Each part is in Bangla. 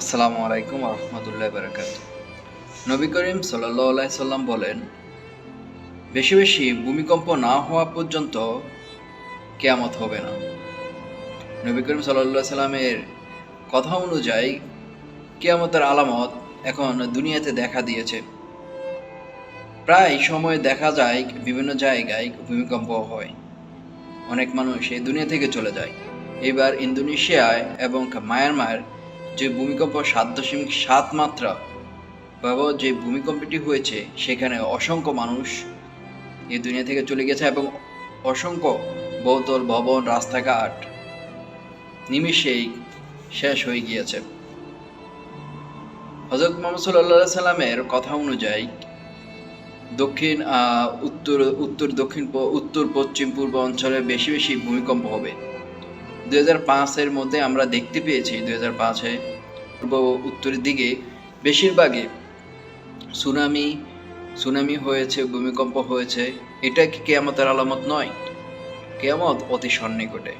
আসসালামু আলাইকুম রহমতুল্লাহ বারাকাত নবী করিম সাল্লাহ সাল্লাম বলেন, বেশি বেশি ভূমিকম্প না হওয়া পর্যন্ত কেয়ামত হবে না। নবী করিম সাল্লাহ সাল্লামের কথা অনুযায়ী কেয়ামতের আলামত এখন দুনিয়াতে দেখা দিয়েছে। প্রায় সময় দেখা যায় বিভিন্ন জায়গায় ভূমিকম্প হয়। অনেক মানুষ এই দুনিয়া থেকে চলে যায়। এবার ইন্দোনেশিয়ায় এবং মায়ানমার যে ভূমিকম্প সাত দশমিক সাত মাত্রা ভয়াবহ যে ভূমিকম্পটি হয়েছে, সেখানে অসংখ্য মানুষ এই দুনিয়া থেকে চলে গেছে এবং অসংখ্য বহুতল ভবন, রাস্তাঘাট নিমিষেই শেষ হয়ে গিয়েছে। হজরত মোহাম্মদ সাল্লাহ সাল্লামের কথা অনুযায়ী, দক্ষিণ উত্তর উত্তর দক্ষিণ, উত্তর পশ্চিম পূর্ব অঞ্চলে বেশি বেশি ভূমিকম্প হবে। হাজার পাঁচের মধ্যে আমরা দেখতে পেয়েছি, দুই হাজার পাঁচে পূর্ব উত্তরের দিকে বেশিরভাগই সুনামি সুনামি হয়েছে, ভূমিকম্প হয়েছে। এটা কি কেয়ামতের আলামত নয়? কেয়ামত অতি সন্নিকটে।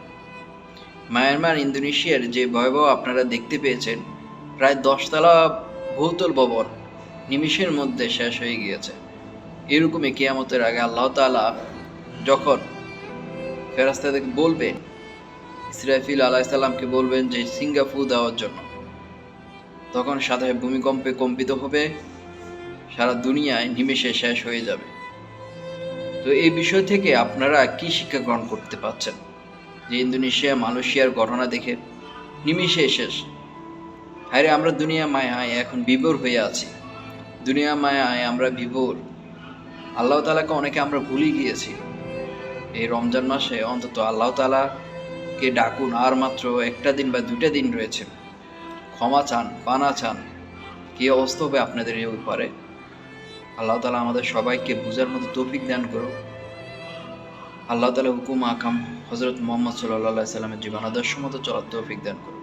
মায়ানমার, ইন্দোনেশিয়ার যে ভয়াবহ আপনারা দেখতে পেয়েছেন, প্রায় দশতলা বহুতল ভবন নিমিষের মধ্যে শেষ হয়ে গিয়েছে। এরকমই কেয়ামতের আগে আল্লাহ তাআলা যখন ফেরাস্তাদেরকে বলবেন ইসরাফিল আলাইসাল্লামকে বলবেন যে সিঙ্গাফু দেওয়ার জন্য। তখন সাথে ভূমিকম্পে কম্পিত হবে, সারা দুনিয়ায় নিমেষে শেষ হয়ে যাবে। তো এই বিষয় থেকে আপনারা কি শিক্ষা গ্রহণ করতে পারছেন? যে ইন্দোনেশিয়া, মালয়েশিয়ার ঘটনা দেখে নিমিষে শেষ। আরে আমরা দুনিয়া মায়ায় এখন বিভোর হয়ে আছি। দুনিয়া মায়ায় আমরা বিভোর। আল্লাহ তালাকে অনেকে আমরা ভুলে গিয়েছি। এই রমজান মাসে অন্তত আল্লাহ তালাকে ডাকুন আর মাত্র একটা দিন বা দুটা দিন রয়েছে। ক্ষমা চান, পানা চান। কি অবস্থা হবে আপনাদের এই উপরে আল্লাহ তালা আমাদের সবাইকে বুঝার মতো তৌফিক দান করো আল্লাহ তালা হুকুম আকাম হজরত মোহাম্মদ সাল্লাহ সাল্লামের জীবন আদর্শ মতো চলার তৌফিক দান করো